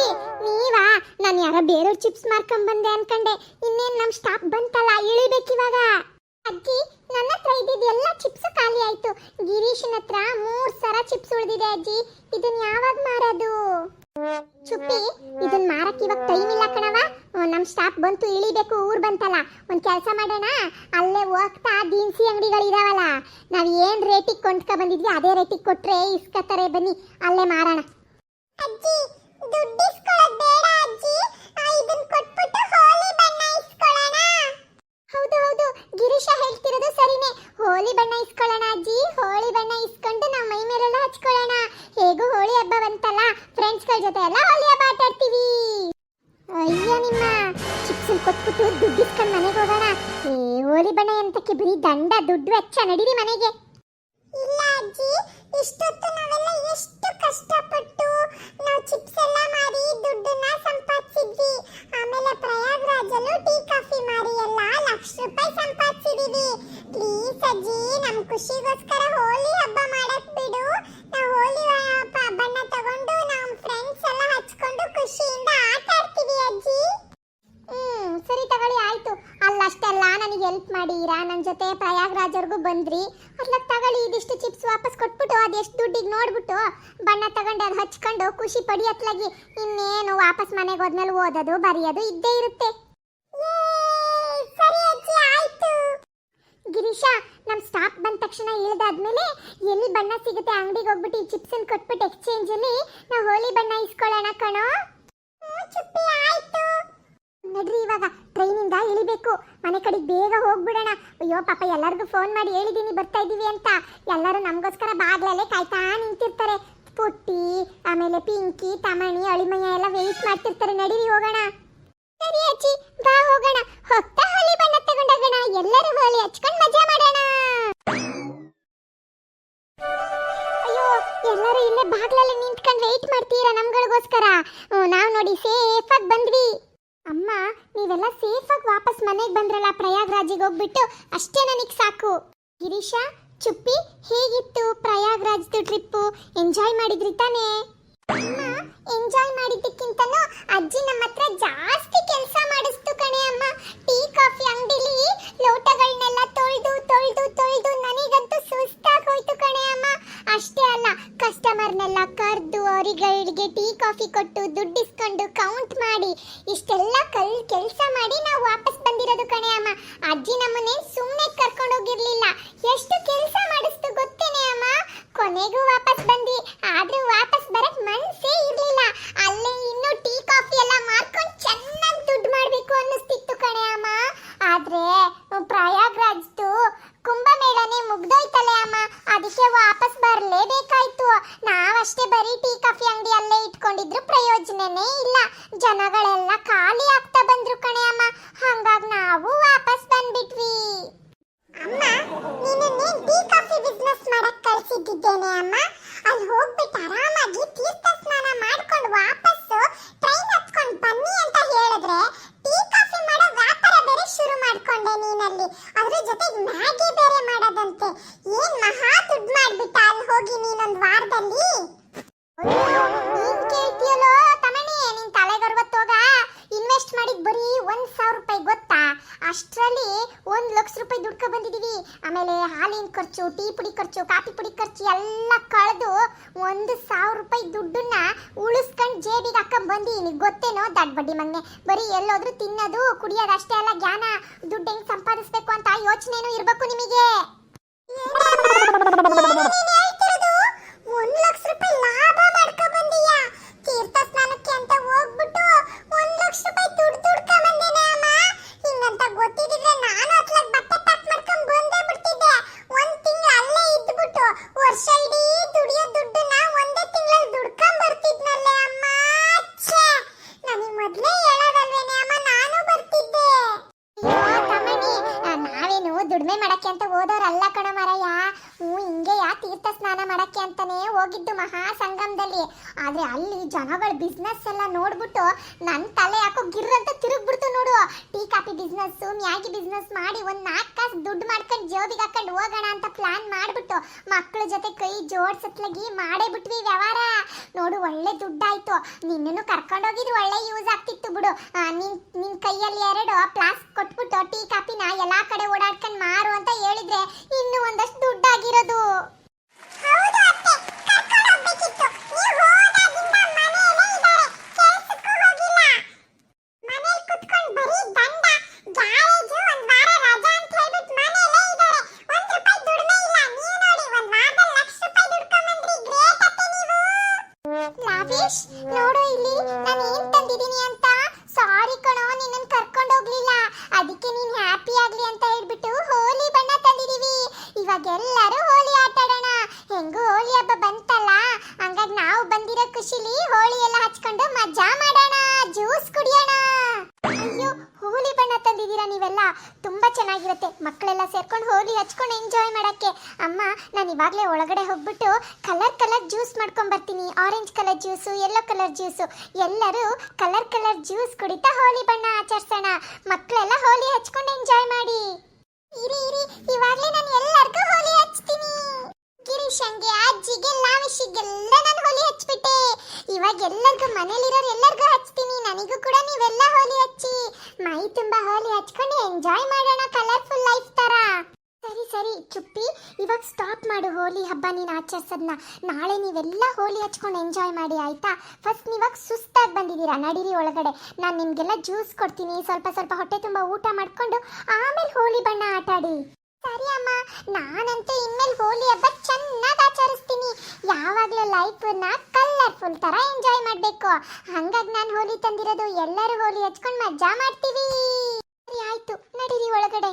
ಚುಪ್ಪಿ ನೀವಾ? ನಾನು ಯಾರೋ ಬೇರೆ ಚಿಪ್ಸ್ ಮಾರ್ಕೊಂಡ್ ಬಂದೆ ಅನ್ಕಂಡೆ. ಇನ್ನೇನ್ ನಮ್ ಸ್ಟಾಪ್ ಬಂತಲ್ಲ, ಇಳಿಬೇಕಿವಾಗ? ಅಜ್ಜಿ, ನನ್ನ ಹತ್ರ ಎಲ್ಲಾ ಎಲ್ಲ ಚಿಪ್ಸ್ ಖಾಲಿ ಆಯ್ತು. ಗಿರೀಶನ್ ಹತ್ರ ಮೂರ್ ಸರ ಚಿಪ್ಸ್ ಉಳಿದಿದೆ ಅಜ್ಜಿ. ಇದನ್ ಯಾವಾಗ ಮಾರೋದು? ಚುಪ್ಪಿ, ಇದನ್ ಮಾರಕ್ ಇವಾಗ ಟೈಮ್ ಇಲ್ಲ ಕಣವ ನಮ್ ಸ್ಟಾಪ್ ಬಂತು, ಇಳಿಬೇಕು, ಊರ್ ಬಂತಲ್ಲ. ಒಂದ್ ಕೆಲಸ ಮಾಡೋಣ? ಅಲ್ಲೇ ಹೋಗ್ತಾ ದಿನಸಿ ಅಂಗಡಿಗಳು ಇದಾವಲ್ಲ ನಾವ್ ಏನ್ ರೇಟಿಗೆ ಕೊಂಡ್ಕ ಬಂದಿದ್ವಿ, ಅದೇ ರೇಟಿಗೆ ಕೊಟ್ರೆ ಇಸ್ಕತ್ತಾರೆ ಬನ್ನಿ. ಅಲ್ಲೇ ಮಾರೋಣ. ಅಜ್ಜಿ ಕೊಟ್ಬಿಟ್ಟು ಹೋಲಿ ದುಡ್ಡು ಇಸ್ಕೊಂಡು ಮನೆಗೆ ಹೋಗೋಣ. ಏ, ಹೋಳಿ ಬಣ್ಣ ಅಂತಕ್ಕೆ ಬರೀ ದಂಡ, ದುಡ್ಡು ವೆಚ್ಚ ನಡೀರಿ ಮನೆಗೆ. ಇಲ್ಲ ಅಜ್ಜಿ, ಇಷ್ಟೊತ್ತು ನಾವೆಲ್ಲ ಎಷ್ಟು ಕಷ್ಟಪಟ್ಟು ನಾವು ಚಿಪ್ಸ್ ಎಲ್ಲ ಮಾರಿ ದುಡ್ಡನ್ನ ಸಂಪಾದಿಸಿದ್ವಿ. ಆಮೇಲೆ ಪ್ರಯಾಗ್ರಾಜಲ್ಲೂ ಟೀ, ಕಾಫಿ ಮಾರಿ ಎಲ್ಲ ಲಕ್ಷ ರೂಪಾಯಿ ಸಂಪಾದಿಸಿದೀವಿ. ಪ್ಲೀಸ್ ಅಜ್ಜಿ, ನಮ್ ಖುಷಿಗೋಸ್ಕರ ಹೋಳಿ ಹಬ್ಬ ಮಾಡಕ್ ಬಿಡು. ನಾವು ಹೋಳಿ ಬಣ್ಣ ತಗೊಂಡು ನಮ್ಮ ಫ್ರೆಂಡ್ಸ್ ಎಲ್ಲ ಹಚ್ಕೊಂಡು ಖುಷಿಯಿಂದ ಆಟ ಆಡ್ತೀವಿ ಅಜ್ಜಿ. ಹ್ಮ್, ಸರಿ ತಗೊಳ್ಳಿ, ಆಯ್ತು. ಅಲ್ಲಷ್ಟೆಲ್ಲ ನನಗೆ ಹೆಲ್ಪ್ ಮಾಡಿರಾ ನನ್ನ ಜೊತೆ ಪ್ರಯಾಗ್ರಾಜ್ವರೆಗೂ ಬಂದ್ರಿ. ಅದ್ಲಾಗ ತಗೊಳ್ಳಿ ಇದಿಷ್ಟು ಚಿಪ್ಸ್ ವಾಪಸ್ ಕೊಟ್ಬಿಟ್ಟು ಅದೆಷ್ಟು ದುಡ್ಡಿಗೆ ನೋಡ್ಬಿಟ್ಟು ಬಣ್ಣ ತಗೊಂಡು ಅದು ಹಚ್ಕೊಂಡು ಖುಷಿ ಪಡಿ ಪಡಿಯತ್ಲಾಗಿ ಇನ್ನೇನು ವಾಪಸ್ ಮನೆಗೆ ಹೋದ್ಮೇಲೆ ಓದೋದು ಬರೆಯೋದು ಇದ್ದೇ ಇರುತ್ತೆ. ಸರಿ ಅಜ್ಜಿ ಆಯ್ತು. ಗಿರೀಶ ನಮ್ ಸ್ಟಾಪ್ ಬಂದ ತಕ್ಷಣ ಇಳಿದಾದ್ಮೇಲೆ ಎಲ್ಲಿ ಬಣ್ಣ ಸಿಗುತ್ತೆ ಅಂಗಡಿಗೆ ಹೋಗ್ಬಿಟ್ಟು ಈ ಚಿಪ್ಸ್ ಅನ್ನು ಕೊಟ್ಬಿಟ್ಟು ಎಕ್ಸ್ಚೇಂಜಲ್ಲಿ ನಾವು ಹೋಲಿ ಬಣ್ಣ ಇಸ್ಕೊಳ್ಳೋಣ ಕಣೋ. ಚುಪ್ಪಿ ಆಯ್ತು. ನಡ್ರಿ ಇವಾಗ ಟ್ರೈನಿಂದ ಇಳಿಬೇಕು. ಮನೆ ಕಡೆಗೆ ಬೇಗ ಹೋಗ್ಬಿಡೋಣ. ಅಯ್ಯೋ ಪಾಪ, ಎಲ್ಲರಿಗೂ ಫೋನ್ ಮಾಡಿ ಹೇಳಿದೀನಿ, ಬರ್ತಾ ಇದೀವಿ ಅಂತ. ಎಲ್ಲರೂ ನಮಗೋಸ್ಕರ ಬಾಗ್ಲಲ್ಲೇ ಕಾಯ್ತಾ ನಿಂತಿರ್ತಾರೆ. ಪುಟ್ಟಿ, ಆಮೇಲೆ ಪಿಂಕಿ, ತಮಣಿ, ಅಳಿಮಯ್ಯ ಎಲ್ಲ ವೆಯ್ಟ್ ಮಾಡ್ತಿರ್ತಾರೆ. ನಡೀರಿ, ಹೋಗೋಣ. ಸರಿ ಅಜ್ಜಿ, ಬಾ ಹೋಗೋಣ. ಹೊತ್ತ ಹಳ್ಳಿ ಬಣ್ಣ ತಗೊಂಡೋಗೋಣ. ಮನೆಗೆ ಬಂದ್ರಲ್ಲ ಪ್ರಯಾಗ್ರಾಜಿಗೆ ಹೋಗ್ಬಿಟ್ಟು, ಅಷ್ಟೇ ನನಗೆ ಸಾಕು. ಗಿರೀಶ, ಚುಪ್ಪಿ, ಹೇಗಿತ್ತು ಪ್ರಯಾಗ್ರಾಜ್ದು ಟ್ರಿಪ್ಪು ಎಂಜಾಯ್ ಮಾಡಿದ್ರಿ ತಾನೇ? ಎಂಜಾಯ್ ಮಾಡಿದ್ದಕ್ಕಿಂತನೂ ಅಜ್ಜಿ ನಮ್ಮ ಹತ್ರ ಜಾಸ್ತಿ ದುಡ್ಡು ಇಸ್ಕೊಂಡು ಕೌಂಟ್ ಮಾಡಿ ಇಷ್ಟೆಲ್ಲ ಕಲ್, ಕೆಲಸ ಮಾಡಿ ನಾವು ವಾಪಸ್ ಬಂದಿರೋದು ಕಣೆ ಅಮ್ಮ. ಅಜ್ಜಿ ನಮ್ಮನೆ ಸುಮ್ಮನೆ ಕರ್ಕೊಂಡು ಹೋಗಿರ್ಲಿಲ್ಲ. ಎಷ್ಟು ಕೆಲಸ ಮಾಡಿಸ್ತು ಗೊತ್ತೇನೆ ಅಮ್ಮ? ಕೊನೆಗೂ ವಾಪಸ್ ಬಂದಿ ಆದ್ರೂ ವಾಪಸ್ ಬರಕ್ ಮನಸ್ಸೇ ಇರ್ಲಿಲ್ಲ. ಅಲ್ಲೇ ಇನ್ನು ಟೀ, ಕಾಫಿ ಎಲ್ಲ ಮಾಡ್ಕೊಂಡು ಚೆನ್ನಾಗಿ ದುಡ್ಡು ಮಾಡ್ಬೇಕು ಅನ್ನಿಸ್ತಿತ್ತು ಕಣೆ ಅಮ್ಮ. ಆದ್ರೆ, ಪ್ರಯಾಗ್ರಾಜ್ದು ಕುಂಭಮೇಳನೇ ಮುಗ್ದೋಯ್ತಲ್ಲ ಅಮ್ಮ. ಅದಕ್ಕೆ ವಾಪಸ್ ಬರ್ಲೇಬೇಕಾಯ್ತು. ನಾವಷ್ಟೇ ಬರೀ ಟೀ ಕಾಫಿ ಅಂಗಡಿ ಅಲ್ಲೇ ಇಟ್ಕೊಂಡಿದ್ರು ಪ್ರಯೋಜನನೇ ಇಲ್ಲ, ಜನಗಳೆಲ್ಲ ಖಾಲಿ ಆಗ್ತಾ ಬಂದ್ರು ಕಣೆ ಅಮ್ಮ. ಹಂಗಾಗಿ ನಾವು ವಾಪಸ್ ಬಂದ್ಬಿಟ್ವಿ. ಅಮ್ಮ, ನೀನು ಟೀ ಕಾಫಿ ಬಿಸ್ನೆಸ್ ಮಾಡಕ್ ಕಳ್ಸಿದ್ದೇನೆ ಅಮ್ಮ. ಅಲ್ಲಿ ಹೋಗ್ಬಿಟ್ಟು ಆರಾಮಾಗಿ ತೀರ್ಥ ಸ್ನಾನ ಮಾಡ್ಕೊಂಡು ವಾಪಸ್ ಟ್ರೈನ್ ಹತ್ಕೊಂಡು ಬನ್ನಿ ಅಂತ ಹೇಳಿದ್ರೆ ಟೀ ಕಾಫಿ ಮಾಡೋ ವ್ಯಾಪಾರ ಬೇರೆ ಶುರು ಮಾಡ್ಕೊಂಡೆ ನೀನಲ್ಲಿ. ಅದ್ರ ಜೊತೆಗೆ ಮ್ಯಾಗಿ ಬೇರೆ ಮಾಡೋದಂತೆ. ಏನ್ ಮಹಾ ದುಡ್ಡು ಮಾಡ್ಬಿಟ್ಟ ಅಲ್ಲಿ ಹೋಗಿ ನೀನೊಂದು ವಾರದಲ್ಲಿ? ಒಂದ್ ಸಾವಿರ ರೂಪಾಯಿ ಗೊತ್ತಾ? ಅಷ್ಟರಲ್ಲಿ ಒಂದ್ ಲಕ್ಷ ರೂಪಾಯಿ ದುಡ್ಕೊ ಬಂದಿದೀವಿ. ಆಮೇಲೆ ಹಾಲಿನ ಖರ್ಚು, ಟೀ ಪುಡಿ ಖರ್ಚು, ಕಾಫಿ ಪುಡಿ ಖರ್ಚು ಎಲ್ಲ ಕಳೆದು ಒಂದು ಸಾವಿರ ರೂಪಾಯಿ ದುಡ್ಡನ್ನ ಉಳಿಸ್ಕೊಂಡು ಜೇಬಿಗೆ ಹಾಕೊಂಡ್ ಬಂದೀನಿ. ಗೊತ್ತೇನೋ ದಡ್ ಬಡ್ಡಿ ಮಂಗೆ ಬರೀ ಎಲ್ಲೋದ್ರೂ ತಿನ್ನೋದು, ಕುಡಿಯೋದು ಅಷ್ಟೇ ಅಲ್ಲ, ಜ್ಞಾನ, ದುಡ್ಡು ಹೆಂಗ್ ಸಂಪಾದಿಸ್ಬೇಕು ಅಂತ ಯೋಚನೆನೂ ಇರಬೇಕು ನಿಮಗೆ. ಒಂದು ಲಕ್ಷ ರೂಪಾಯಿ ತಮ್ಮಣ್ಣಿ, ತೀರ್ಥ ಸ್ನಾನ ಮಾಡಕ್ಕೆ ಅಂತಾನೆ ಹೋಗಿದ್ದು ಮಹಾ ಸಂಗಮದಲ್ಲಿ. ಆದ್ರೆ ಅಲ್ಲಿ ಜನಗಳ ಬಿಸ್ನೆಸ್ ಎಲ್ಲ ನೋಡ್ಬಿಟ್ಟು ನನ್ನ ತಲೆ ಯಾಕೋ ಗಿರ್ ಅಂತ ತಿರುಗ್ಬಿಡ್ತು ನೋಡು. Tea, coffee business Maggi business ಮಾಡಿ ಒಂದ್ ನಾಲ್ಕು ಕಾಸು ದುಡ್ಡು ಮಾಡ್ಕೊಂಡು ಜೋಬಿಗೆ ಹಾಕೊಂಡು ಹೋಗೋಣ ಅಂತ ಪ್ಲಾನ್ ಮಾಡ್ಬಿಟ್ಟು ಮಕ್ಕಳ ಜೊತೆ ಕೈ ಜೋಡ್ಸತ್ಲಾಗಿ ಮಾಡೇ ಬಿಟ್ವಿ ವ್ಯವಹಾರ. ನೋಡು, ಒಳ್ಳೆ ದುಡ್ಡಾಯ್ತು. ನಿನ್ನನ್ನು ಕರ್ಕೊಂಡೋಗಿದ್ರು ಒಳ್ಳೆ ಯೂಸ್ ಆಗ್ತಿತ್ತು ಬಿಡು. ನಿನ್ ನಿನ್ ಕೈಯಲ್ಲಿ ಎರಡು ಪ್ಲಾಸ್ಕ್ ಕೊಟ್ಬಿಟ್ಟು ಟೀ, ಕಾಫಿನ ಎಲ್ಲಾ ಕಡೆ ಓಡಾಡ್ಕೊಂಡು ಮಾರು ಅಂತ ಹೇಳಿದ್ರೆ ಇನ್ನು ಒಂದಷ್ಟು ದುಡ್ಡಾಗಿರೋದು ನೀನ್ ಹ್ಯಾಪಿ ಆಗ್ಲಿ ಅಂತ ಹೇಳ್ಬಿಟ್ಟು ಹೋಲಿ ಬಣ್ಣ ತಂದಿದೀವಿ. ಇವಾಗ ಎಲ್ಲರೂ ಹೋಲಿ ಆಟ ಆಡೋಣ. ಹೆಂಗೂ ಹೋಲಿ ಹಬ್ಬ ಬಂತಲ್ಲ? ಹಂಗಾಗಿ ನಾವು ಬಂದಿರೋ ಖುಷಿಲಿ ಹೋಳಿ ಎಲ್ಲ ಹಚ್ಕೊಂಡು ಮಜಾ ಮಾಡೋಣ. ಜ್ಯೂಸ್ ಕುಡಿಯೋಣ. ಬಣ್ಣ ನೀವೆಲ್ಲ ತುಂಬಾ ಚೆನ್ನಾಗಿರುತ್ತೆ. ಮಕ್ಕಳೆಲ್ಲ ಸೇರ್ಕೊಂಡು ಹೋಗಿ ಹಚ್ಕೊಂಡು ಎಂಜಾಯ್ ಮಾಡೋಕ್ಕೆ. ಅಮ್ಮ, ನಾನು ಇವಾಗಲೇ ಒಳಗಡೆ ಹೋಗ್ಬಿಟ್ಟು ಕಲರ್ ಕಲರ್ ಜ್ಯೂಸ್ ಮಾಡ್ಕೊಂಡು ಬರ್ತೀನಿ orange colour juice yellow colour juice ಎಲ್ಲರೂ ಕಲರ್ ಕಲರ್ ಜ್ಯೂಸ್ ಕುಡಿತಾ ಹೋಳಿ ಬಣ್ಣ ಆಚರಿಸೋಣ. ಮಕ್ಕಳೆಲ್ಲ ಹೋಳಿ ಹಚ್ಕೊಂಡು ಎಂಜಾಯ್ ಮಾಡಿ. ಇರಿ ಇರಿ, ಇವಾಗಲೇ ನಾನು ಎಲ್ಲರಿಗೂ ಹೋಲಿ ಹಚ್ತೀನಿ. ಗಿರೀಶಂಗೆ, ಅಜ್ಜಿಗೆ ಲಾವಿಶಿಗೆಲ್ಲ ನಾನು ಹೋಲಿ ಹಚ್ಬಿಟ್ಟೆ. ಇವಾಗ ಎಲ್ಲರಿಗೂ ಮನೇಲಿರೋರು ಎಲ್ಲರಿಗೂ ಹಚ್ತೀನಿ. ನನಗೂ ಕೂಡ ನೀವೆಲ್ಲ ಹೋಲಿ ಹಚ್ಚಿ. ಮೈ ತುಂಬಾ ಹೋಲಿ ಹಚ್ಕೊಂಡು ಎಂಜಾಯ್ ಮಾಡೋಣ ಕಲರ್ಫುಲ್ ಲೈಫ್ ತರ. ಸರಿ ಸರಿ, ಚುಪ್ಪಿ, ಇವಾಗ ಸ್ಟಾಪ್ ಮಾಡು ಹೋಲಿ ಹಬ್ಬ ನೀನು ಆಚರಿಸೋದನ್ನ ನಾಳೆ ನೀವೆಲ್ಲ ಹೋಲಿ ಹಚ್ಕೊಂಡು ಎಂಜಾಯ್ ಮಾಡಿ, ಆಯ್ತಾ? ಫಸ್ಟ್ ನೀವಾಗ ಸುಸ್ತಾಗಿ ಬಂದಿದ್ದೀರಾ? ನಡೀರಿ ಒಳಗಡೆ. ನಾನು ನಿಮಗೆಲ್ಲ ಜ್ಯೂಸ್ ಕೊಡ್ತೀನಿ. ಸ್ವಲ್ಪ ಸ್ವಲ್ಪ ಹೊಟ್ಟೆ ತುಂಬ ಊಟ ಮಾಡಿಕೊಂಡು ಆಮೇಲೆ ಹೋಲಿ ಬಣ್ಣ ಆಟ ಆಡಿ ಸರಿ ಅಮ್ಮ, ನಾನಂತೂ ಇನ್ಮೇಲೆ ಹೋಲಿ ಹಬ್ಬ ಚೆನ್ನಾಗಿ ಆಚರಿಸ್ತೀನಿ. ಯಾವಾಗಲೂ ಲೈಫನ್ನ ಕಲರ್ಫುಲ್ ಥರ ಎಂಜಾಯ್ ಮಾಡಬೇಕು. ಹಂಗಾಗಿ ನಾನು ಹೋಲಿ ತಂದಿರೋದು ಎಲ್ಲರೂ ಹೋಲಿ ಹಚ್ಕೊಂಡು ಮಜಾ ಮಾಡ್ತೀವಿ. ಸರಿ, ಆಯಿತು. ನಡೀರಿ ಒಳಗಡೆ.